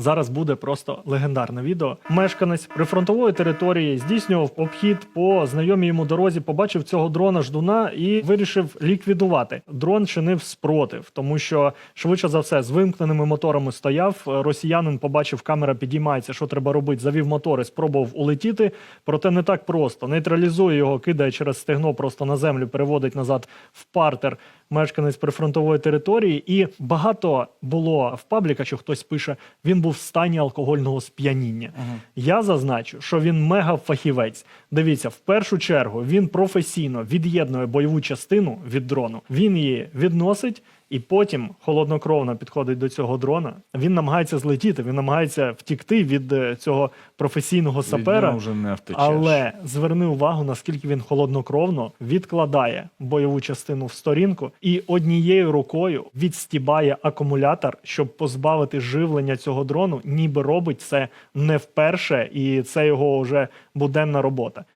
Зараз буде просто легендарне відео. Мешканець прифронтової території здійснював обхід по знайомій йому дорозі, побачив цього дрона ждуна і вирішив ліквідувати. Дрон чинив спротив, тому що швидше за все з вимкненими моторами стояв. Росіянин побачив, камера підіймається, що треба робити. Завів мотори, спробував улетіти. Проте не так просто. Нейтралізує його, кидає через стегно просто на землю, переводить назад в партер мешканець прифронтової території. І багато було в пабліка, що хтось пише, він був в стані алкогольного сп'яніння. Я зазначу, що він мега-фахівець. Дивіться, в першу чергу він професійно від'єднує бойову частину від дрону. Він її відносить. І потім холоднокровно підходить до цього дрона. Він намагається злетіти, він намагається втікти від е, цього професійного сапера. нього вже не втечеш. Але зверни увагу, наскільки він холоднокровно відкладає бойову частину в сторінку і однією рукою відстібає акумулятор, щоб позбавити живлення цього дрону, ніби робить це не вперше, і це його вже буденна робота.